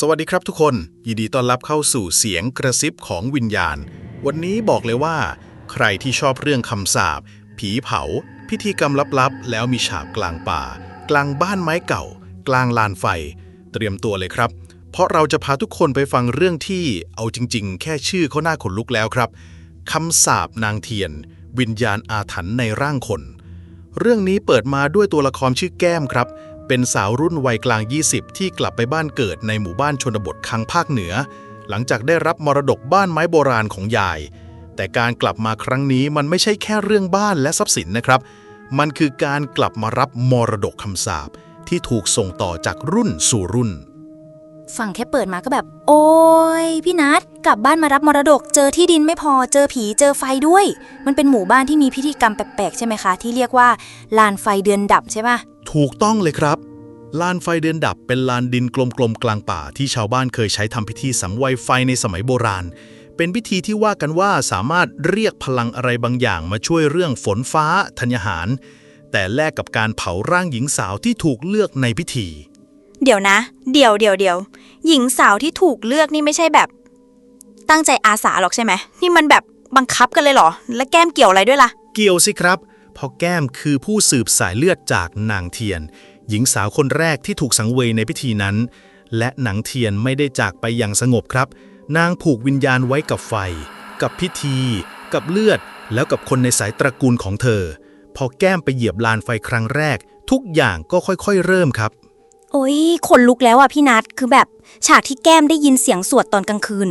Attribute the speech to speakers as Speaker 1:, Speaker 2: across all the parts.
Speaker 1: สวัสดีครับทุกคน ยินดีต้อนรับเข้าสู่เสียงกระซิบของวิญญาณ วันนี้บอกเลยว่า ใครที่ชอบเรื่องคำสาปผีเผา พิธีกรรมลับๆ แล้วมีฉากกลางป่า กลางบ้านไม้เก่า กลางลานไฟ เตรียมตัวเลยครับ เพราะเราจะพาทุกคนไปฟังเรื่องที่เอาจริง ๆ แค่ชื่อเขาหน่าขนลุกแล้วครับคำสาปนางเทียน วิญญาณอาถรรพ์ในร่างคน เรื่องนี้เปิดมาด้วยตัวละครชื่อแก้มครับ เป็นสาวรุ่นวัยกลาง 20 ที่กลับไปบ้านเกิดในหมู่บ้านชนบทคังภาคเหนือ หลังจากได้รับมรดกบ้านไม้โบราณของยาย แต่การกลับมาครั้งนี้มันไม่ใช่แค่เรื่องบ้านและทรัพย์สินนะครับ มันคือการกลับมารับมรดกคำสาปที่ถูกส่งต่อจากรุ่นสู่รุ่น
Speaker 2: ฝั่งแค่เปิดมาก็แบบ โอ้ยพี่นัทกลับบ้านมารับมรดก เจอที่ดินไม่พอเจอผีเจอไฟด้วย มันเป็นหมู่บ้านที่มีพิธีกรรมแปลกๆใช่ไหมคะ ที่เรียกว่าลานไฟเดือนดับใช่ปะ
Speaker 1: ถูกต้องเลยครับ ลานไฟเดือนดับเป็นลานดินกลมๆกลางป่าที่ชาวบ้านเคยใช้ทำพิธีสังไวยไฟในสมัยโบราณ เป็นพิธีที่ว่ากันว่าสามารถเรียกพลังอะไรบางอย่างมาช่วยเรื่องฝนฟ้าธัญหาร แต่แลกกับการเผาร่างหญิงสาวที่ถูกเลือกในพิธี
Speaker 2: เดี๋ยวนะ เดี๋ยวเดี๋ยวเดี๋ยวหญิงสาวที่ถูกเลือกนี่ไม่ใช่แบบ ตั้งใจอาสาหรอกใช่ไหมนี่มันแบบบังคับกันเลยเหรอ และแก้มเกี่ยวอะไรด้วยล่ะ
Speaker 1: เกี่ยวสิครับ เพราะแก้มคือผู้สืบสายเลือดจากนางเทียน หญิงสาวคนแรกที่ถูกสังเวยในพิธีนั้น และนางเทียนไม่ได้จากไปอย่างสงบครับ นางผูกวิญญาณไว้กับไฟ กับพิธี กับเลือด แล้วกับคนในสายตระกูลของเธอ พอแก้มไปเหยียบลานไฟครั้งแรก ทุกอย่างก็ค่อยๆ เริ่มครับ
Speaker 2: โอ้ยขนลุกแล้วอะพี่นัทคือแบบฉากที่แก้มได้ยินเสียงสวดตอนกลางคืน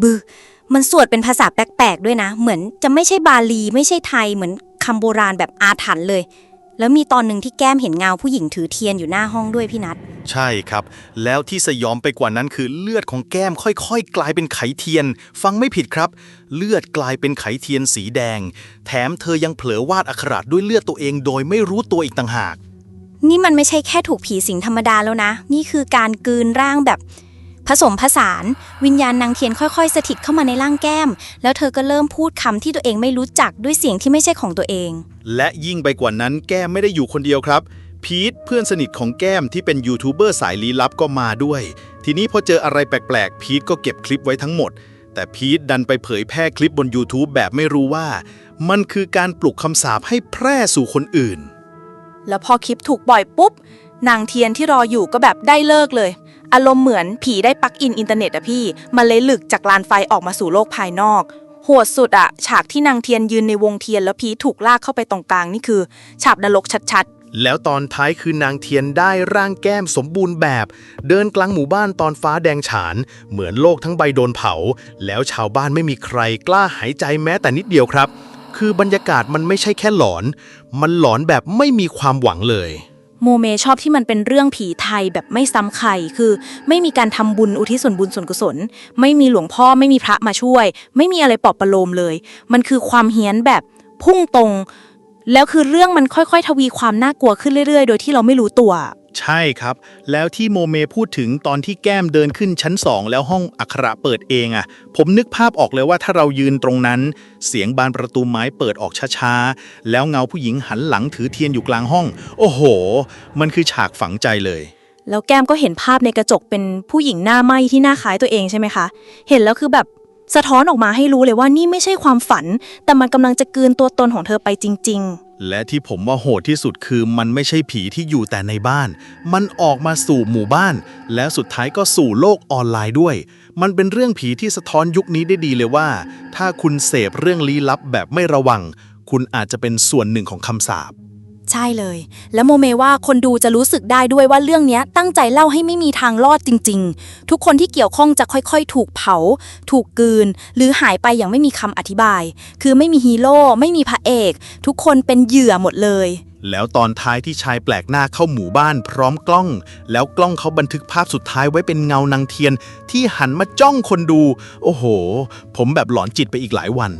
Speaker 2: บือมันสวดเป็นภาษาแปลกๆด้วยนะ เหมือนจะไม่ใช่บาลีไม่ใช่ไทยเหมือน คำโบราณแบบอาถรรพ์เลย แล้วมีตอนหนึ่งที่แก้มเห็นเงาผู้หญิงถือเทียนอยู่หน้าห้องด้วยพี่นัท
Speaker 1: ใช่ครับ แล้วที่สยองไปกว่านั้นคือเลือดของแก้มค่อยๆ กลายเป็นไขเทียน ฟังไม่ผิดครับ เลือดกลายเป็นไขเทียนสีแดง แถมเธอยังเผลอวาดอักขระด้วยเลือดตัวเองโดยไม่รู้ตัวอีกต่างหาก
Speaker 2: นี่มันไม่ใช่แค่ถูกผีสิงธรรมดาแล้วนะ นี่คือการกลืนร่างแบบ ผสมผสาน วิญญาณนางเทียนค่อยๆ สถิตเข้ามาในร่างแก้ม แล้วเธอก็เริ่มพูดคำที่ตัวเองไม่รู้จักด้วยเสียงที่ไม่ใช่ของตัวเอง
Speaker 1: และยิ่งไปกว่านั้นแก้มไม่ได้อยู่คนเดียวครับ พีทเพื่อนสนิทของแก้มที่เป็นยูทูบเบอร์สายลี้ลับก็มาด้วย ทีนี้พอเจออะไรแปลกๆ พีทก็เก็บคลิปไว้ทั้งหมด แต่พีทดันไปเผยแพร่คลิปบน YouTube แบบไม่รู้ว่า มันคือการปลุกคำสาปให้แพร่สู่คนอื่น
Speaker 3: แล้วพอคลิปถูกปล่อยปุ๊บ นางเทียนที่รออยู่ก็แบบได้เลิกเลย อารมณ์เหมือนผีได้ปลั๊กอินอินเทอร์เน็ตอะพี่ มันเลยหลึกจากลานไฟออกมาสู่โลกภายนอก โหดสุดอะฉากที่นางเทียนยืนในวงเทียนแล้วพีถูกลากเข้าไปตรงกลางนี่คือ ฉาบนรกชัด
Speaker 1: แล้วตอนท้ายคือนางเทียนได้ร่างแก้มสมบูรณ์แบบ เดินกลางหมู่บ้านตอนฟ้าแดงฉาน เหมือนโลกทั้งใบโดนเผา แล้วชาวบ้านไม่มีใครกล้าหายใจแม้แต่นิดเดียวครับ คือบรรยากาศมันไม่ใช่แค่หลอน มันหลอนแบบไม่มีความหวังเลย
Speaker 3: โมเมชอบที่มันเป็นเรื่องผีไทยแบบไม่ซ้ำใคร คือ ไม่มีการทำบุญอุทิศส่วนบุญส่วนกุศล ไม่มีหลวงพ่อไม่มีพระมาช่วย ไม่มีอะไรปลอบประโลมเลย มันคือความเฮี้ยนแบบพุ่งตรง แล้วคือเรื่องมันค่อยๆ ทวีความน่ากลัวขึ้นเรื่อยๆ โดยที่เราไม่รู้ตัว
Speaker 1: ใช่ครับ แล้วที่โมเมพูดถึงตอนที่แก้มเดินขึ้นชั้นสองแล้วห้องอักขระเปิดเองอะ่ะ ผมนึกภาพออกเลยว่าถ้าเรายืนตรงนั้น เสียงบานประตูไม้เปิดออกช้าๆ แล้วเงาผู้หญิงหันหลังถือเทียนอยู่กลางห้อง โอ้โห มันคือฉากฝังใจเลย
Speaker 3: แล้วแก้มก็เห็นภาพในกระจกเป็นผู้หญิงหน้าไหม้ที่หน้าคล้ายตัวเองใช่ไหมคะ เห็นแล้วคือแบบ สะท้อนออกมาให้รู้เลยว่านี่ไม่ใช่ความฝัน แต่มันกำลังจะกลืนตัวตนของเธอไปจริง ๆ
Speaker 1: และที่ผมว่าโหดที่สุดคือมันไม่ใช่ผีที่อยู่แต่ในบ้าน มันออกมาสู่หมู่บ้าน แล้วสุดท้ายก็สู่โลกออนไลน์ด้วย มันเป็นเรื่องผีที่สะท้อนยุคนี้ได้ดีเลยว่า ถ้าคุณเสพเรื่องลี้ลับแบบไม่ระวัง คุณอาจจะเป็นส่วนหนึ่งของคำสาป
Speaker 3: ใช่เลย แล้วโมเมว่าคนดูจะรู้สึกได้ด้วยว่าเรื่องนี้ตั้งใจเล่าให้ไม่มีทางรอดจริง ๆ ทุกคนที่เกี่ยวข้องจะค่อยๆ ถูกเผา ถูกกืน หรือหายไปอย่างไม่มีคำอธิบาย คือไม่มีฮีโร่ไม่มีพระเอก ทุกคนเป็นเหยื่อหมดเลย
Speaker 1: แล้วตอนท้ายที่ชายแปลกหน้าเข้าหมู่บ้านพร้อมกล้อง แล้วกล้องเขาบันทึกภาพสุดท้ายไว้เป็นเงานางเทียน ที่หันมาจ้องคนดู โอ้โห ผมแบบหลอนจิตไปอีกหลายวัน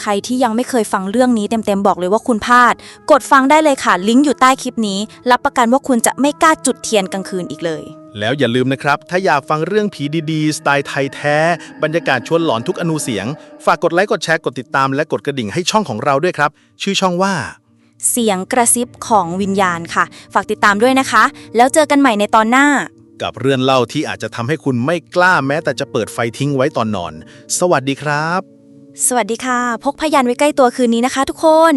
Speaker 3: ใครที่ยังไม่เคยฟังเรื่องนี้เต็มๆบอกเลยว่าคุณพลาด กดฟังได้เลยค่ะ ลิงก์อยู่ใต้คลิปนี้ รับประกันว่าคุณจะไม่กล้าจุดเทียนกลางคืนอีกเลย
Speaker 1: แล้วอย่าลืมนะครับ ถ้าอยากฟังเรื่องผีดีๆ สไตล์ไทยแท้ บรรยากาศชวนหลอนทุกอนูเสียง ฝากกดไลค์กดแชร์กดติดตามและกดกระดิ่งให้ช่องของเราด้วยครับ ชื่อช่องว่า
Speaker 3: เสียงกระซิบของวิญญาณค่ะ ฝากติดตามด้วยนะคะ แล้วเจอกันใหม่ในตอนหน้า
Speaker 1: กับเรื่องเล่าที่อาจจะทำให้คุณไม่กล้าแม้แต่จะเปิดไฟทิ้งไว้ตอนนอน สวัสดีครับ
Speaker 3: สวัสดีค่ะ พกพยานไว้ใกล้ตัวคืนนี้นะคะทุกคน